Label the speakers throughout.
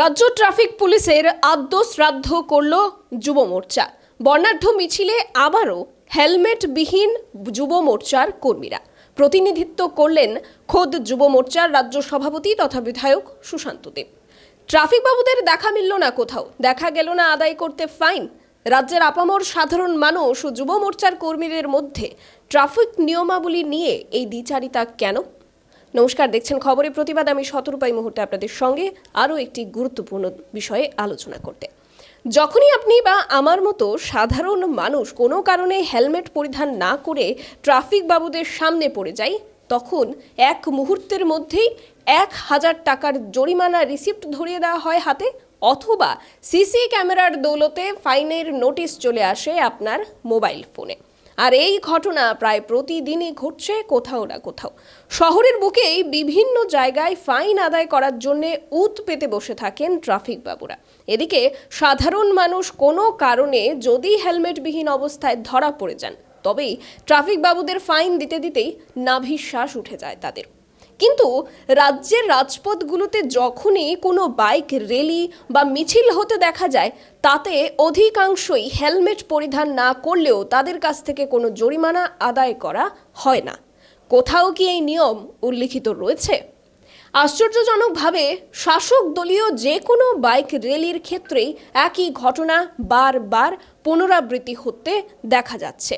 Speaker 1: রাজ্য ট্রাফিক পুলিশের আদ্য শ্রাদ্ধ করল যুব মোর্চা। বর্ণাঢ্য মিছিলে আবারও হেলমেটবিহীন যুব মোর্চার কর্মীরা। প্রতিনিধিত্ব করলেন খোদ যুব মোর্চার রাজ্য সভাপতি তথা বিধায়ক সুশান্ত দেব। ট্রাফিক বাবুদের দেখা মিলল না কোথাও। দেখা গেল না আদায় করতে ফাইন। রাজ্যের আপামর সাধারণ মানুষ ও যুব মোর্চার কর্মীদের মধ্যে ট্রাফিক নিয়মাবলী নিয়ে এই দ্বিচারিতা কেন? নমস্কার, দেখছেন খবরে প্রতিবাদ। আমি শতরূপাই মুহূর্তে আপনাদের সঙ্গে আরও একটি গুরুত্বপূর্ণ বিষয়ে আলোচনা করতে। যখনই আপনি বা আমার মতো সাধারণ মানুষ কোনো কারণে হেলমেট পরিধান না করে ট্রাফিক বাবুদের সামনে পড়ে যাই, তখন এক মুহূর্তের মধ্যেই এক হাজার টাকার জরিমানা রিসিপ্ট ধরিয়ে দেওয়া হয় হাতে, অথবা সিসি ক্যামেরার দৌলতে ফাইনের নোটিশ চলে আসে আপনার মোবাইল ফোনে। আর এই ঘটনা প্রায় প্রতিদিনই ঘটছে কোথাও না কোথাও। শহরের বুকেই বিভিন্ন জায়গায় ফাইন আদায় করার জন্য উত পেতে বসে থাকেন ট্রাফিক বাবুরা। এদিকে সাধারণ মানুষ কোনো কারণে যদি হেলমেটবিহীন অবস্থায় ধরা পড়ে যান, তবেই ট্রাফিক বাবুদের ফাইন দিতে দিতেই নাভিশ্বাস উঠে যায় তাদের। কিন্তু রাজ্যের রাজপথগুলোতে যখনই কোনো বাইক, রেলি বা মিছিল হতে দেখা যায়, তাতে অধিকাংশই হেলমেট পরিধান না করলেও তাদের কাছ থেকে কোনো জরিমানা আদায় করা হয় না। কোথাও কি এই নিয়ম উল্লিখিত রয়েছে? আশ্চর্যজনকভাবে, শাসক দলীয় যে কোনো বাইক র্যালির ক্ষেত্রেই একই ঘটনা বারবার পুনরাবৃত্তি হতে দেখা যাচ্ছে।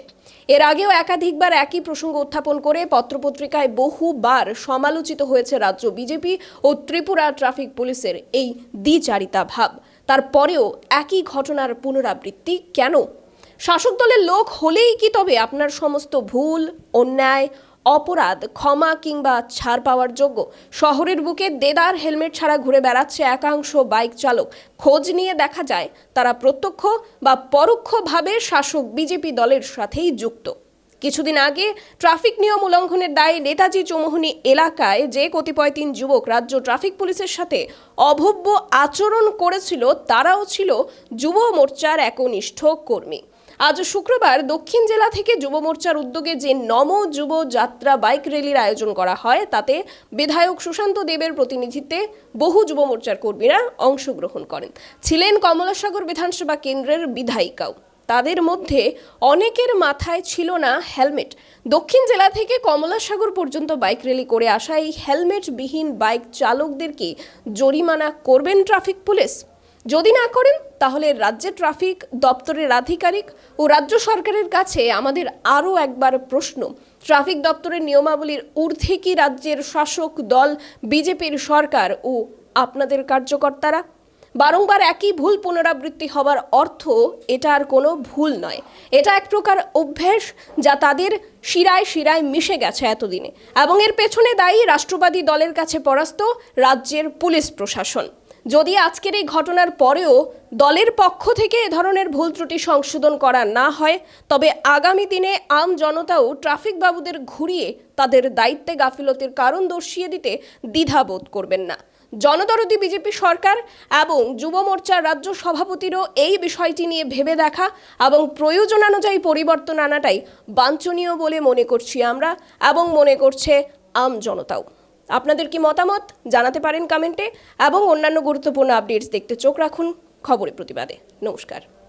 Speaker 1: এর আগেও একাধিকবার একই প্রসঙ্গ উত্থাপন করে পত্রপত্রিকায় বহুবার সমালোচিত হয়েছে রাজ্য বিজেপি ও ত্রিপুরা ট্রাফিক পুলিশের এই দ্বিচারিতা ভাব। তারপরেও একই ঘটনার পুনরাবৃত্তি কেন? শাসক দলের লোক হলেই কি তবে আপনার সমস্ত ভুল, অন্যায় অপরাধ, ক্ষমা কিংবা ছাড় পাওয়ার যোগ্য। শহরের বুকে দেদার হেলমেট ছাড়া ঘুরে বেড়াচ্ছে একাংশ বাইক চালক। খোঁজ নিয়ে দেখা যায়, তারা প্রত্যক্ষ বা পরোক্ষভাবে শাসক বিজেপি দলের সাথেই যুক্ত। কিছুদিন আগে ট্রাফিক নিয়ম উল্লঙ্ঘনের দায়ে নেতাজি চৌমুহনী এলাকায় যে কতিপয় তিন যুবক রাজ্য ট্রাফিক পুলিশের সাথে অভব্য আচরণ করেছিল, তারাও ছিল যুব মোর্চার একনিষ্ঠ কর্মী। আজ শুক্রবার দক্ষিণ জেলা থেকে যুব মোর্চার উদ্যোগে যে নম যুব যাত্রা বাইক র্যালির আয়োজন করা হয়, তাতে বিধায়ক সুশান্ত দেবের প্রতিনিধিত্বে বহু যুব মোর্চার কর্মীরা অংশগ্রহণ করেন। ছিলেন কমলাসাগর বিধানসভা কেন্দ্রের বিধায়িকাও। তাদের মধ্যে অনেকের মাথায় ছিল না হেলমেট। দক্ষিণ জেলা থেকে কমলাসাগর পর্যন্ত বাইক র্যালি করে আসা এই হেলমেটবিহীন বাইক চালকদেরকে জরিমানা করবেন ট্রাফিক পুলিশ। যদি না করেন, তাহলে রাজ্যের ট্রাফিক, দপ্তরের আধিকারিক ও রাজ্য সরকারের কাছে আমাদের আরও একবার প্রশ্ন। ট্রাফিক দপ্তরের নিয়মাবলীর ঊর্ধ্বে কি রাজ্যের শাসক দল, বিজেপির সরকার ও আপনাদের কার্যকর্তারা? বারংবার একই ভুল পুনরাবৃত্তি হবার অর্থ এটা আর কোনো ভুল নয়। এটা এক প্রকার অভ্যেস যা তাদের শিরায় শিরায় মিশে গেছে এতদিনে। এবং এর পেছনে দায়ী রাষ্ট্রবাদী দলের কাছে পরাস্ত রাজ্যের পুলিশ প্রশাসন। যদি আজকের এই ঘটনার পরেও দলের পক্ষ থেকে এ ধরনের ভুল ত্রুটি সংশোধন করা না হয়, তবে আগামী দিনে আম জনতাও ট্রাফিক বাবুদের ঘুরিয়ে তাদের দায়িত্বে গাফিলতির কারণ দর্শিয়ে দিতে দ্বিধাবোধ করবেন না। জনদরদি বিজেপি সরকার এবং যুব মোর্চার রাজ্য সভাপতিরও এই বিষয়টি নিয়ে ভেবে দেখা এবং প্রয়োজনানুযায়ী পরিবর্তন আনাটাই বাঞ্ছনীয় বলে মনে করছি আমরা এবং মনে করছে আম জনতাও। আপনাদের কি মতামত জানাতে পারেন কমেন্টে এবং অন্যান্য গুরুত্বপূর্ণ আপডেটস দেখতে চোখ রাখুন খবরের প্রতিবাদে। নমস্কার।